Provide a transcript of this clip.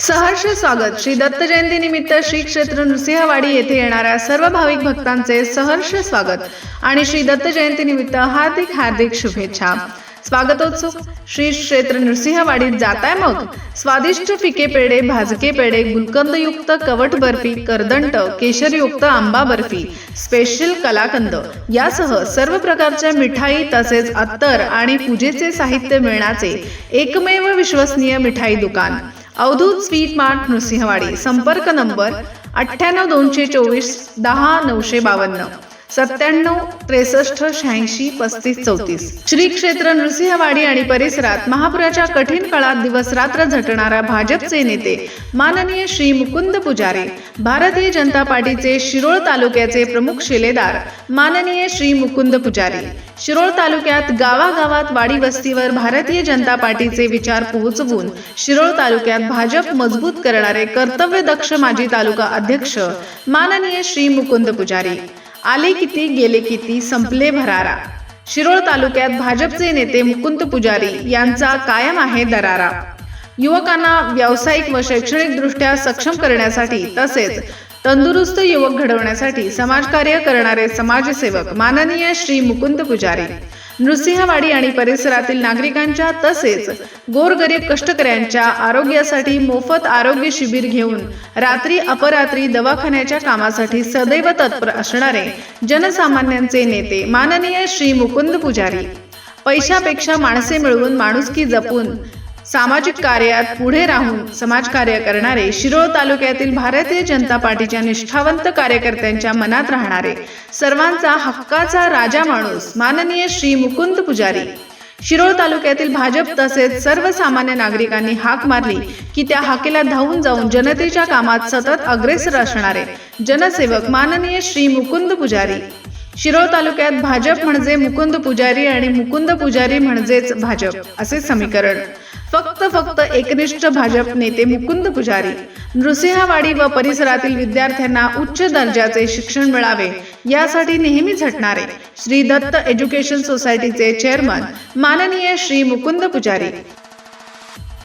सहर्ष स्वागत. श्री दत्त जयंती निमित्त श्री क्षेत्र नृसिंहवाडी येथे येणाऱ्या सर्व भाविक भक्तांचे सहर्ष स्वागत आणि श्री दत्त जयंती निमित्त हार्दिक हार्दिक शुभेच्छा. स्वागतोत्सुक. श्री क्षेत्र नृसिंहवाडीत जाताय मग. स्वादिष्ट फिके पेढे भाजके पेढे गुलकंदयुक्त कवट बर्फी करदंट केशरयुक्त आंबा बर्फी स्पेशल कलाकंद. यासह सर्व प्रकारच्या मिठाई तसेच अत्तर आणि पूजेचे साहित्य मिळण्याचे एकमेव विश्वसनीय मिठाई दुकान. अवधूत स्वीट मार्ट नृसिंहवाडी संपर्क नंबर अठ्ठ्याण्णव दोनशे चोवीस दहा नऊशे बावन्न. सत्त्याण्णव त्रेसष्ट शहाऐंशी पस्तीस चौतीस. श्री क्षेत्र नृसिंहवाडी आणि परिसरात महापुराच्या कठीण काळात दिवस रात्र झटणारा भाजपचे नेते माननीय श्री मुकुंद पुजारी भारतीय जनता पार्टीचे शिरोळ तालुक्याचे प्रमुख शिलेदार माननीय श्री मुकुंद पुजारी. शिरोळ तालुक्यात गावागावात वाडी वस्तीवर भारतीय जनता पार्टीचे विचार पोहोचवून शिरोळ तालुक्यात भाजप मजबूत करणारे कर्तव्यदक्ष माजी तालुका अध्यक्ष माननीय श्री मुकुंद पुजारी. आले किती गेले किती संपले भरारा. शिरोळ तालुक्यात भाजपचे नेते मुकुंद पुजारी यांचा कायम आहे दरारा. युवकांना व्यावसायिक व शैक्षणिक दृष्ट्या सक्षम करण्यासाठी तसेच तंदुरुस्त युवक घडवण्यासाठी समाजकार्य करणारे समाजसेवक माननीय श्री मुकुंद पुजारी. नृसिंहवाडी आणि परिसरातील नागरिकांच्या तसेच गोरगरीब कष्टकऱ्यांच्या आरोग्यासाठी मोफत आरोग्य शिबिर घेऊन रात्री अपरात्री दवाखान्याच्या कामासाठी सदैव तत्पर असणारे जनसामान्यांचे नेते माननीय श्री मुकुंद पुजारी. पैशापेक्षा माणसे मिळवून माणुसकी जपून सामाजिक कार्यात पुढे राहून समाजकार्य करणारे शिरोळ तालुक्यातील भारतीय जनता पार्टीच्या निष्ठावंत कार्यकर्त्यांच्या मनात राहणारे सर्वांचा हक्काचा राजा माणूस माननीय श्री मुकुंद पुजारी. शिरोळ तालुक्यातील भाजप तसेच सर्वसामान्य नागरिकांनी हाक मारली की त्या हाकेला धावून जाऊन जनतेच्या कामात सतत अग्रेसर असणारे जनसेवक माननीय श्री मुकुंद पुजारी. शिरोळ तालुक्यात भाजप म्हणजे मुकुंद पुजारी आणि मुकुंद पुजारी म्हणजेच भाजप असे समीकरण. फक्त फक्त एकनिष्ठ भाजप नेते मुकुंद पुजारी. नृसिंहवाडी व परिसरातील विद्यार्थ्यांना उच्च दर्जाचे शिक्षण मिळावे यासाठी नेहमी झटणारे. श्री दत्त एज्युकेशन सोसायटीचे चेअरमन माननीय श्री मुकुंद पुजारी.